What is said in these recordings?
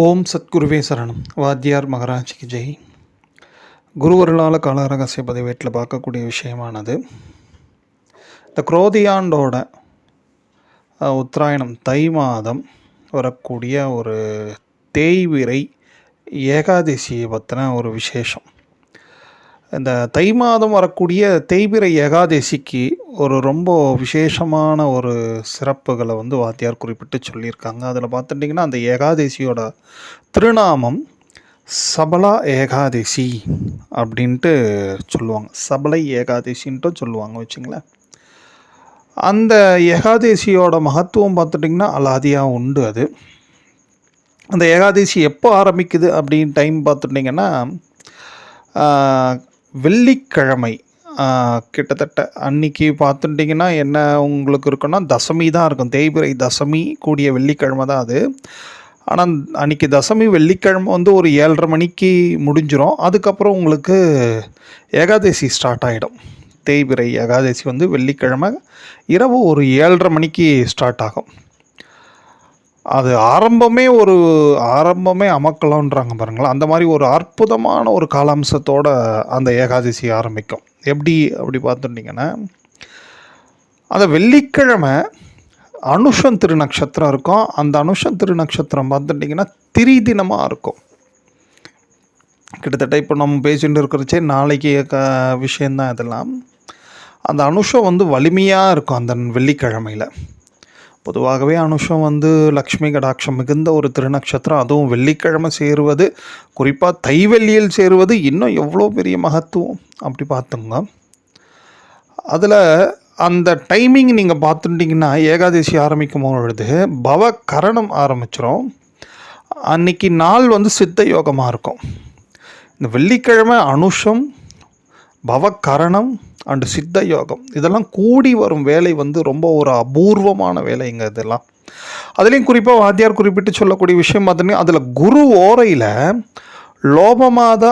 ஓம் சத்குருவே சரணம். வாத்தியார் மகராஜிக்கு ஜெய். குருவருளால் கால ரகசிய பதிவேட்டில் பார்க்கக்கூடிய விஷயமானது இந்த குரோதியாண்டோட உத்தராயணம் தை மாதம் வரக்கூடிய ஒரு தேய்விரை ஏகாதசியை பற்றின ஒரு விசேஷம். இந்த தை மாதம் வரக்கூடிய தேய்பிரை ஏகாதசிக்கு ஒரு ரொம்ப விசேஷமான ஒரு சிறப்புகளை வந்து வாத்தியார் குறிப்பிட்டு சொல்லியிருக்காங்க. அதில் பார்த்துட்டிங்கன்னா அந்த ஏகாதசியோட திருநாமம் சபலா ஏகாதசி அப்படின்ட்டு சொல்லுவாங்க. சபலை ஏகாதசின்ட்டு சொல்லுவாங்க வச்சுங்களேன். அந்த ஏகாதசியோட மகத்துவம் பார்த்துட்டிங்கன்னா அலாதியாக உண்டு அது. அந்த ஏகாதசி எப்போ ஆரம்பிக்குது அப்படின்னு டைம் பார்த்துட்டிங்கன்னா வெள்ளிக்கிழமை கிட்டத்தட்ட அன்னைக்கு பார்த்துட்டிங்கன்னா என்ன உங்களுக்கு இருக்குன்னா தசமி தான் இருக்கும். தேய்பிரை தசமி கூடிய வெள்ளிக்கிழமை தான் அது. ஆனால் அன்னைக்கு தசமி வெள்ளிக்கிழமை வந்து ஒரு ஏழரை மணிக்கு முடிஞ்சிடும் அதுக்கப்புறம் உங்களுக்கு ஏகாதசி ஸ்டார்ட் ஆகிடும் தேய்பிரை ஏகாதசி வந்து வெள்ளிக்கிழமை இரவு ஒரு ஏழரை மணிக்கு ஸ்டார்ட் ஆகும். அது ஆரம்பமே ஒரு ஆரம்பமே அமக்கலன்றாங்க பாருங்களேன். அந்த மாதிரி ஒரு அற்புதமான ஒரு காலாம்சத்தோடு அந்த ஏகாதசி ஆரம்பிக்கும். எப்படி அப்படி பார்த்துட்டிங்கன்னா அந்த வெள்ளிக்கிழமை அனுஷம் திருநக்ஷத்திரம் இருக்கும். அந்த அனுஷம் திருநக்ஷத்திரம் பார்த்துட்டிங்கன்னா திரி தினமாக இருக்கும். கிட்டத்தட்ட இப்போ நம்ம பேசிட்டு இருக்கிறச்சே நாளைக்கு க விஷயந்தான் இதெல்லாம். அந்த அனுஷம் வந்து வலிமையாக இருக்கும் அந்த வெள்ளிக்கிழமையில். பொதுவாகவே அனுஷம் வந்து லக்ஷ்மி கடாட்சம் மிகுந்த ஒரு திருநக்ஷத்திரம். அதுவும் வெள்ளிக்கிழமை சேருவது குறிப்பாக தைவெள்ளியில் சேருவது இன்னும் எவ்வளோ பெரிய மகத்துவம்? அப்படி பார்த்துங்க. அதில் அந்த டைமிங் நீங்கள் பார்த்துட்டிங்கன்னா ஏகாதசி ஆரம்பிக்கும் பொழுது பவ கரணம் ஆரம்பிச்சிடும் அன்னைக்கு நாள் வந்து சித்த யோகமாக இருக்கும். இந்த வெள்ளிக்கிழமை அனுஷம் பவகரணம் அண்டு சித்த யோகம். இதெல்லாம் கூடி வரும் வேலை வந்து ரொம்ப ஒரு அபூர்வமான வேலைங்க இதெல்லாம். அதுலேயும் குறிப்பாக வாத்தியார் குறிப்பிட்டு சொல்லக்கூடிய விஷயம் பார்த்தீங்கன்னா அதில் குரு ஓரையில் லோபமாத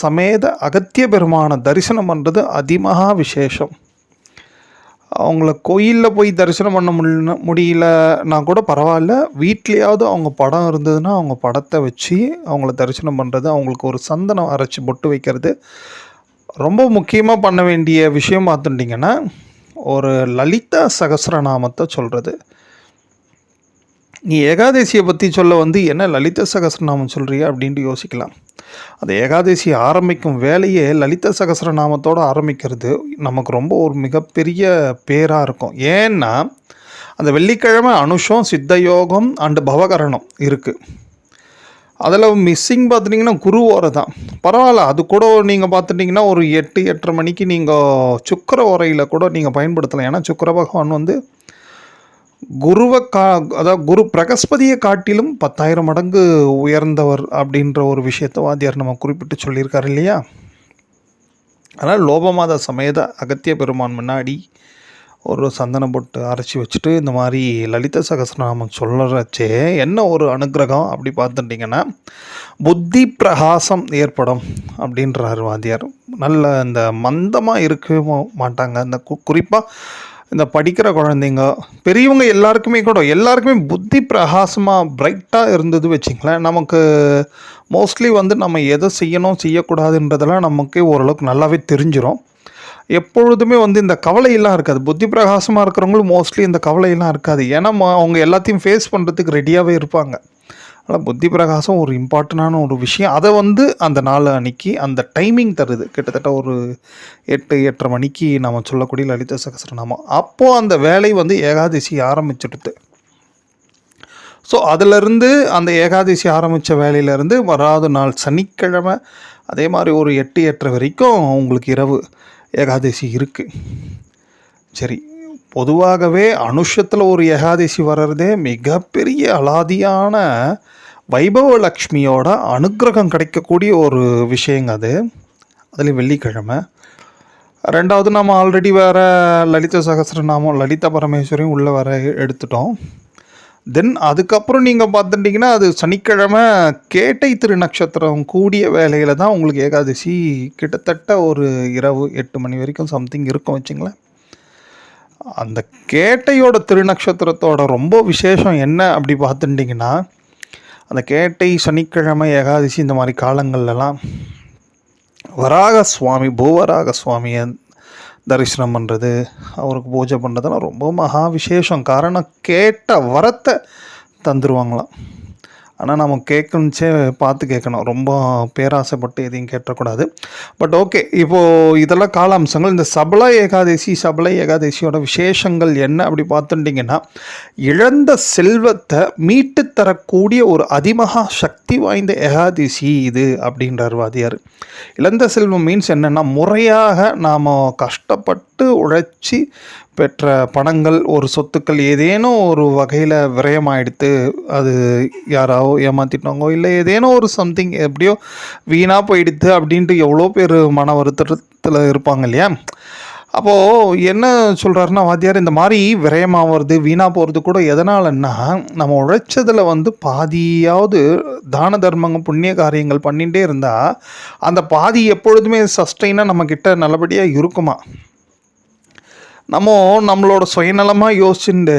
சமேத அகத்திய பெருமான தரிசனம் பண்ணுறது அதிமகா விசேஷம். அவங்கள கோயிலில் போய் தரிசனம் பண்ண முடியல முடியலன்னா கூட பரவாயில்ல. வீட்லேயாவது அவங்க படம் இருந்ததுன்னா அவங்க படத்தை வச்சு அவங்கள தரிசனம் பண்ணுறது அவங்களுக்கு ஒரு சந்தனம் அரைச்சி பொட்டு வைக்கிறது ரொம்ப முக்கியமாக பண்ண வேண்டிய விஷயம் பார்த்துட்டிங்கன்னா ஒரு லலிதா சகஸ்ரநாமத்தை சொல்கிறது நீ ஏகாதசியை பற்றி சொல்ல வந்து என்ன லலித சகஸ்ரநாமம் சொல்கிறியா அப்படின்ட்டு யோசிக்கலாம். அந்த ஏகாதசி ஆரம்பிக்கும் வேலையே லலித சகஸ்ரநாமத்தோடு ஆரம்பிக்கிறது நமக்கு ரொம்ப ஒரு மிகப்பெரிய பேராக இருக்கும். ஏன்னா அந்த வெள்ளிக்கிழமை அனுஷம் சித்த யோகம் அண்டு பவகரணம் இருக்குது அதில் மிஸ்ஸிங் பார்த்துட்டிங்கன்னா குரு ஓரை தான். பரவாயில்ல அது கூட நீங்கள் பார்த்துட்டிங்கன்னா ஒரு எட்டு எட்டரை மணிக்கு நீங்கள் சுக்கர உரையில் கூட நீங்கள் பயன்படுத்தலாம். ஏன்னா சுக்கர பகவான் வந்து குருவை கா அதாவது குரு பிரகஸ்பதியை காட்டிலும் பத்தாயிரம் மடங்கு உயர்ந்தவர் அப்படின்ற ஒரு விஷயத்தை வாத்தியார் நம்ம குறிப்பிட்டு சொல்லியிருக்காரு இல்லையா? அதனால் லோபமாத சமேத அகத்திய பெருமான் முன்னாடி ஒரு சந்தனம் போட்டு அரைச்சி வச்சுட்டு இந்த மாதிரி லலித சகஸ்ரநாமம் சொல்லறச்சே என்ன ஒரு அனுக்கிரகம் அப்படி பார்த்துட்டிங்கன்னா புத்தி பிரகாசம் ஏற்படும் அப்படின்றார் வாத்தியார். நல்ல இந்த மந்தமாக இருக்க மாட்டாங்க. இந்த குறிப்பாக இந்த படிக்கிற குழந்தைங்க பெரியவங்க எல்லாருக்குமே கூட எல்லாருக்குமே புத்தி பிரகாசமாக பிரைட்டாக இருந்தது வச்சிங்களேன் நமக்கு மோஸ்ட்லி வந்து நம்ம எதை செய்யணும் செய்யக்கூடாதுன்றதெல்லாம் நமக்கு ஓரளவுக்கு நல்லாவே தெரிஞ்சிடும் எப்பொழுதுமே வந்து இந்த கவலையெல்லாம் இருக்காது. புத்தி பிரகாசமாக இருக்கிறவங்களும் மோஸ்ட்லி இந்த கவலையெல்லாம் இருக்காது. ஏன்னா அவங்க எல்லாத்தையும் ஃபேஸ் பண்ணுறதுக்கு ரெடியாகவே இருப்பாங்க. ஆனால் புத்தி பிரகாசம் ஒரு இம்பார்ட்டண்டான ஒரு விஷயம். அதை வந்து அந்த நாள் அன்னைக்கு அந்த டைமிங் தருது. கிட்டத்தட்ட ஒரு எட்டு எட்டரை மணிக்கு நம்ம சொல்லக்கூடிய லலித சகசரநாமம். அப்போது அந்த வேலை வந்து ஏகாதசி ஆரம்பிச்சிடுது. ஸோ அதிலிருந்து அந்த ஏகாதசி ஆரம்பித்த வேலையிலேருந்து வராத நாள் சனிக்கிழமை அதே மாதிரி ஒரு எட்டு எட்டரை வரைக்கும் உங்களுக்கு இரவு. ஏகாதசி இருக்குது சரி பொதுவாகவே அனுஷத்தில் ஒரு ஏகாதசி வர்றதே மிகப்பெரிய அலாதியான வைபவ லக்ஷ்மியோட அனுக்கிரகம் கிடைக்கக்கூடிய ஒரு விஷயங்க அது. அதுலேயும் வெள்ளிக்கிழமை. ரெண்டாவது நம்ம ஆல்ரெடி வேறு லலித சகசிரநாமம் லலிதா பரமேஸ்வரியும் உள்ளே வர எடுத்துட்டோம். தென் அதுக்கப்புறம் நீங்கள் பார்த்துட்டிங்கன்னா அது சனிக்கிழமை கேட்டை திரு நட்சத்திரம் கூடிய வேலையில் தான் உங்களுக்கு ஏகாதசி கிட்டத்தட்ட ஒரு இரவு எட்டு மணி வரைக்கும் சம்திங் இருக்கும் வச்சுங்களேன். அந்த கேட்டையோட திருநக்ஷத்திரத்தோட ரொம்ப விசேஷம் என்ன அப்படி பார்த்துட்டிங்கன்னா அந்த கேட்டை சனிக்கிழமை ஏகாதசி இந்த மாதிரி காலங்கள்லலாம் வராக சுவாமி பூவராக சுவாமியை தரிசனம் பண்ணுறது அவருக்கு பூஜை பண்ணுறதுலாம் ரொம்ப மகா விசேஷம். காரணம் கேட்ட வரத்தை தந்துடுவாங்களாம் ஆனால் நம்ம கேட்கணுச்சே பார்த்து கேட்கணும் ரொம்ப பேராசைப்பட்டு எதையும் கேட்டக்கூடாது. பட் ஓகே இப்போது இதெல்லாம் கால அம்சங்கள் இந்த சபல ஏகாதசி சபல ஏகாதசியோட விசேஷங்கள் என்ன அப்படி பார்த்துட்டிங்கன்னா இழந்த செல்வத்தை மீட்டு தரக்கூடிய ஒரு அதிமகா சக்தி வாய்ந்த ஏகாதசி இது அப்படின்றார் வாதியார். இழந்த செல்வம் மீன்ஸ் என்னென்னா முறையாக நாம் கஷ்டப்பட்டு உழைச்சி பெற்ற பணங்கள் ஒரு சொத்துக்கள் ஏதேனும் ஒரு வகையில் விரயமாயிடுத்து அது யாராவோ ஏமாற்றிட்டாங்கோ இல்லை ஏதேனும் ஒரு சம்திங் எப்படியோ வீணாக போயிடுத்து அப்படின்ட்டு எவ்வளோ பேர் மன வருத்தத்தில் இருப்பாங்க இல்லையா? அப்போது என்ன சொல்கிறாருன்னா வாத்தியார் இந்த மாதிரி விரயமாகிறது வீணாக போகிறது கூட எதனாலன்னா நம்ம உழைச்சதில் வந்து பாதியாவது தான தர்மங்கள் புண்ணிய காரியங்கள் பண்ணிகிட்டே இருந்தால் அந்த பாதி எப்பொழுதுமே சஸ்டெயினாக நம்மக்கிட்ட நல்லபடியாக இருக்குமா? நம்ம நம்மளோட சுயநலமாக யோசிச்சுட்டு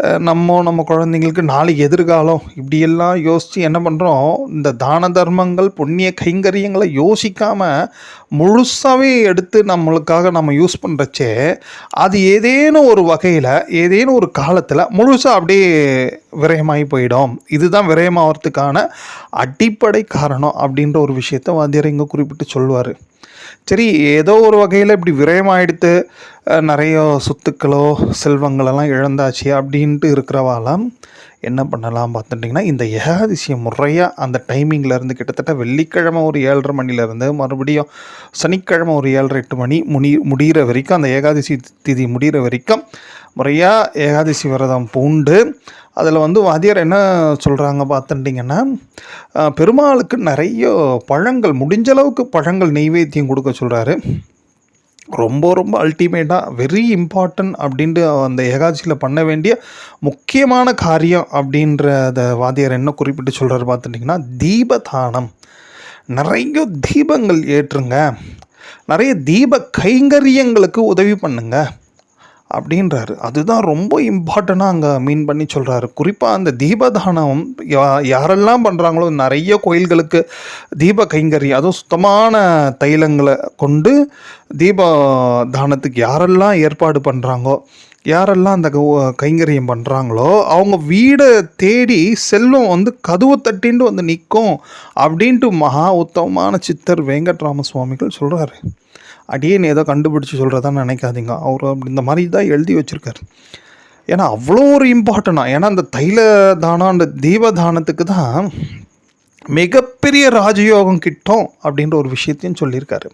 நம்ம நம்ம குழந்தைங்களுக்கு நாளைக்கு எதிர்காலம் இப்படியெல்லாம் யோசித்து என்ன பண்ணுறோம் இந்த தான தர்மங்கள் புண்ணிய கைங்கரியங்களை யோசிக்காமல் முழுசாகவே எடுத்து நம்மளுக்காக நம்ம யூஸ் பண்ணுறச்சே அது ஏதேனும் ஒரு வகையில் ஏதேனும் ஒரு காலத்தில் முழுசாக அப்படியே விரயமாகி போயிடும். இதுதான் விரயமாகறதுக்கான அடிப்படை காரணம் அப்படின்ற ஒரு விஷயத்தை வாத்தியார் இங்கே குறிப்பிட்டு சொல்லுவார். சரி ஏதோ ஒரு வகையில் இப்படி விரயமாயிடுத்து நிறைய சொத்துக்களோ செல்வங்களெல்லாம் இழந்தாச்சு அப்படின்னு அப்படின்ட்டு இருக்கிறவாலாம் என்ன பண்ணலாம் பார்த்துட்டிங்கன்னா இந்த ஏகாதசியை முறையாக அந்த டைமிங்கில் இருந்து கிட்டத்தட்ட வெள்ளிக்கிழமை ஒரு ஏழரை மணிலேருந்து மறுபடியும் சனிக்கிழமை ஒரு ஏழரை எட்டு மணி முடி முடிகிற வரைக்கும் அந்த ஏகாதசி திதி முடிகிற வரைக்கும் முறையாக ஏகாதசி விரதம் பூண்டு அதில் வந்து வாத்தியார் என்ன சொல்கிறாங்க பார்த்துட்டிங்கன்னா பெருமாளுக்கு நிறைய பழங்கள் முடிஞ்ச அளவுக்கு பழங்கள் நெய்வேத்தியம் கொடுக்க சொல்கிறாரு ரொம்ப ரொம்ப அல்டிமேட்டாக வெரி இம்பார்ட்டன்ட் அப்படின்ட்டு அந்த ஏகாட்சியில் பண்ண வேண்டிய முக்கியமான காரியம் அப்படின்றத வாத்தியார் என்ன குறிப்பிட்டு சொல்கிறார் பார்த்துட்டிங்கன்னா தீபதானம். நிறைய தீபங்கள் ஏற்றுங்க. நிறைய தீப கைங்கரியங்களுக்கு உதவி பண்ணுங்கள் அப்படின்றாரு. அதுதான் ரொம்ப இம்பார்ட்டண்ட்டாக அங்கே மீன் பண்ணி சொல்கிறாரு குறிப்பாக அந்த தீபதானம் யா யாரெல்லாம் பண்ணுறாங்களோ நிறைய கோயில்களுக்கு தீப கைங்கறி அதுவும் சுத்தமான தைலங்களை கொண்டு தீப தானத்துக்கு யாரெல்லாம் ஏற்பாடு பண்ணுறாங்கோ யாரெல்லாம் அந்த கைங்கரியம் பண்ணுறாங்களோ அவங்க வீடை தேடி செல்வம் வந்து கதவை தட்டின்ட்டு வந்து நிற்கும் அப்படின்ட்டு மகா உத்தமமான சித்தர் வெங்கட்ராம சுவாமிகள் சொல்கிறாரு அடியேன்னு ஏதோ கண்டுபிடிச்சி சொல்கிறதான்னு நினைக்காதீங்க. அவர் அப்படி இந்த மாதிரி தான் எழுதி வச்சுருக்காரு. ஏன்னா அவ்வளோ ஒரு இம்பார்ட்டனா ஏன்னா அந்த தைல தானம் அந்த தீப தானத்துக்கு தான் மிகப்பெரிய ராஜயோகம் கிட்டோம் அப்படின்ற ஒரு விஷயத்தையும் சொல்லியிருக்காரு.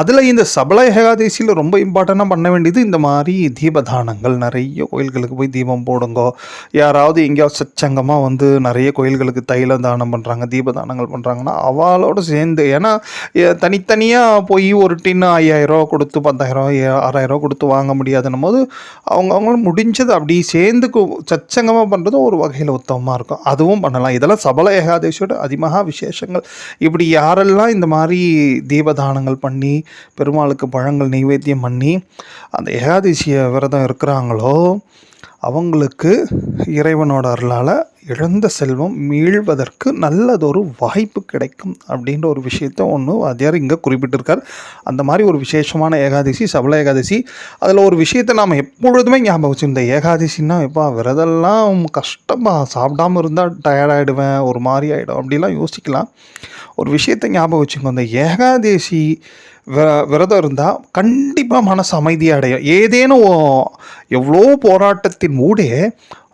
அதில் இந்த சபல ஏகாதசியில் ரொம்ப இம்பார்ட்டண்ட்டாக பண்ண வேண்டியது இந்த மாதிரி தீபதானங்கள். நிறைய கோயில்களுக்கு போய் தீபம் போடுங்கோ. யாராவது எங்கேயாவது சச்சங்கமாக வந்து நிறைய கோயில்களுக்கு தைல தானம் பண்ணுறாங்க தீபதானங்கள் பண்ணுறாங்கன்னா அவளோட சேர்ந்து ஏன்னா தனித்தனியாக போய் ஒரு டின்னு ஐயாயிரரூவா கொடுத்து பத்தாயிரம் ஆறாயிரம் கொடுத்து வாங்க முடியாதுன்னும் போது அவங்க அவங்களும் முடிஞ்சது அப்படி சேர்ந்து சச்சங்கமாக பண்ணுறதும் ஒரு வகையில் உத்தமமாக இருக்கும். அதுவும் பண்ணலாம். இதெல்லாம் சபல ஏகாதசியோட அதிமகா விசேஷங்கள் இப்படி யாரெல்லாம் இந்த மாதிரி தீபதானங்கள் பண்ணி பெருமாளுக்கு பழங்கள் நைவேத்தியம் பண்ணி அந்த ஏகாதசிய விரதம் இருக்கிறாங்களோ அவங்களுக்கு இறைவனோட அருளால் இழந்த செல்வம் மீள்வதற்கு நல்லதொரு வாய்ப்பு கிடைக்கும் அப்படின்ற ஒரு விஷயத்த ஒன்று வாத்தியார் இங்கே குறிப்பிட்டிருக்கார். அந்த மாதிரி ஒரு விசேஷமான ஏகாதசி சபல ஏகாதசி அதில் ஒரு விஷயத்தை நாம் எப்பொழுதுமே ஞாபகம் வச்சு இந்த ஏகாதசின்னா எப்பா விரதெல்லாம் கஷ்டமாக சாப்பிடாம இருந்தால் டயர்டாயிடுவேன் ஒரு மாதிரி ஆகிடும் அப்படிலாம் யோசிக்கலாம். ஒரு விஷயத்தை ஞாபகம் வச்சுக்கோ அந்த ஏகாதசி விரதம் இருந்தால் கண்டிப்பாக மனசு அமைதியாக அடையும். ஏதேனும் ஓ- எவ்வளோ போராட்டத்தின் ஊடே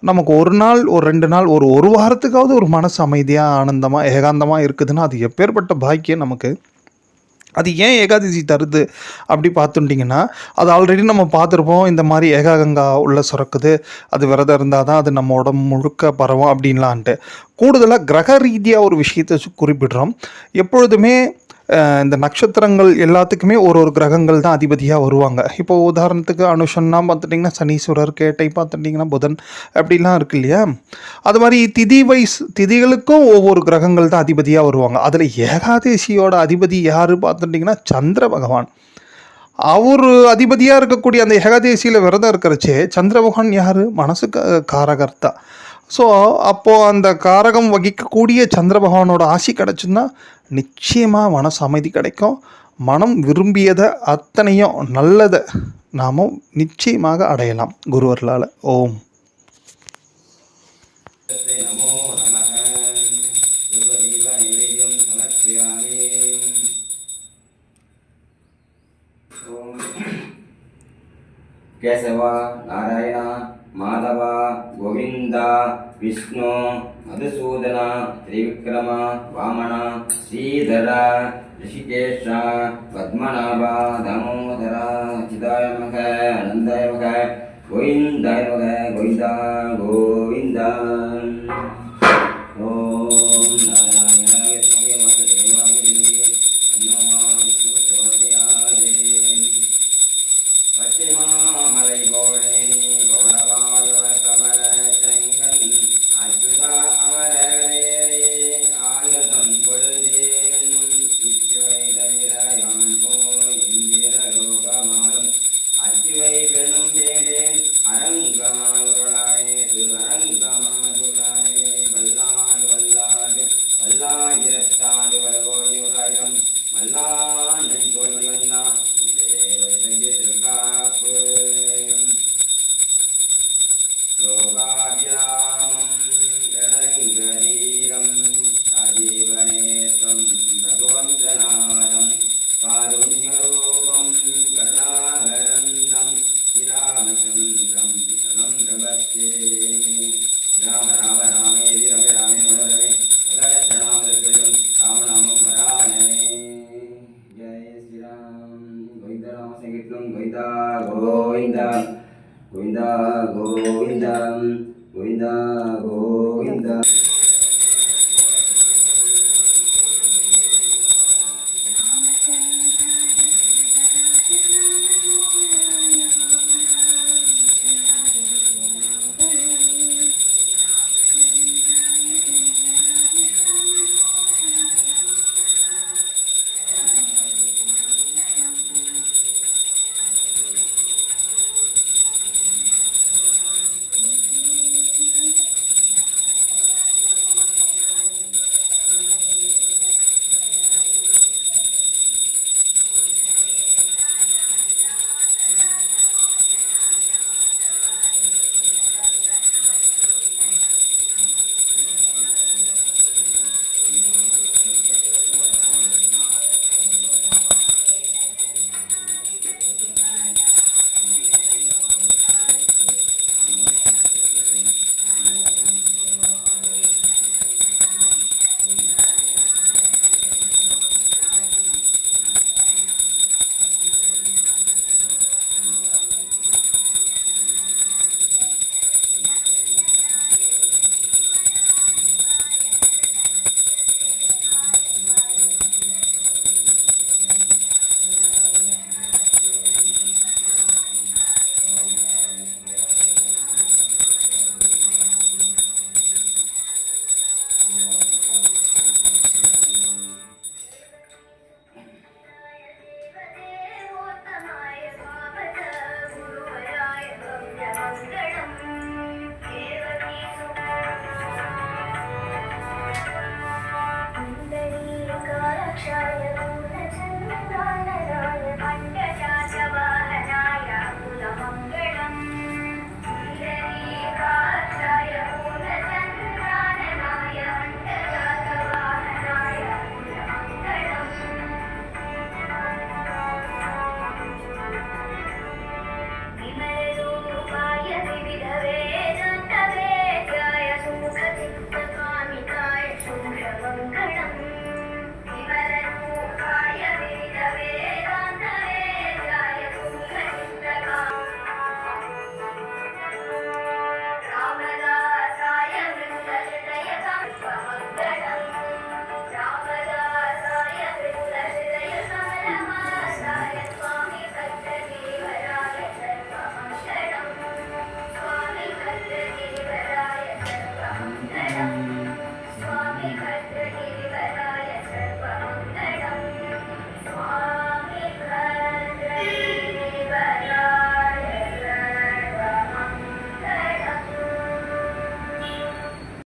நமக்கு ஒரு நாள் ஒரு ரெண்டு நாள் ஒரு ஒரு வாரத்துக்காவது ஒரு மனசு அமைதியாக ஆனந்தமாக ஏகாந்தமாக இருக்குதுன்னா அது எப்பேற்பட்ட பாக்கியம் நமக்கு? அது ஏன் ஏகாதசி தருது? அப்படி பார்த்துட்டிங்கன்னா அது ஆல்ரெடி நம்ம பார்த்துருப்போம் இந்த மாதிரி ஏகாகங்கா உள்ள சுரக்குது அது விரதம் இருந்தால் தான் அது நம்ம உடம்பு முழுக்க பரவும் அப்படின்லான்ட்டு. கூடுதலாக கிரக ரீதியாக ஒரு விஷயத்தை சு- குறிப்பிடுறோம். எப்பொழுதுமே இந்த நட்சத்திரங்கள் எல்லாத்துக்குமே ஒரு ஒரு கிரகங்கள் தான் அதிபதியாக வருவாங்க. இப்போ உதாரணத்துக்கு அனுஷன்னா பார்த்துட்டிங்கன்னா சனீஸ்வரர் கேட்டை பார்த்துட்டிங்கன்னா புதன் அப்படிலாம் இருக்கு இல்லையா? அது மாதிரி திதி வைஸ் திதிகளுக்கும் ஒவ்வொரு கிரகங்கள் தான் அதிபதியாக வருவாங்க. அதில் ஏகாதசியோட அதிபதி யார் பார்த்துட்டிங்கன்னா சந்திர பகவான். அவர் அதிபதியாக இருக்கக்கூடிய அந்த ஏகாதசியில் விரதம் இருக்கிறச்சே சந்திர பகவான் யார்? மனசுக்கு காரகர்த்தா. ஸோ அப்போது அந்த காரகம் வகிக்கக்கூடிய சந்திர பகவானோட ஆசி கிடச்சுன்னா நிச்சயமாக மனசு அமைதி கிடைக்கும். மனம் விரும்பியதை அத்தனையும் நல்லதை நாம் நிச்சயமாக அடையலாம் குருவர்களால் ஓம். கேசவா நாராயணா மாதவா கோவிந்தா விஷ்ணு மதுசூதன திரிவிக்ரம வாமன ஸ்ரீதர ரிஷிகேஷ பத்மநாபா தாமோதர அச்சிதாய மக அனந்தாய மக கோவிந்தாய மக கோவிந்தா கோவிந்தா.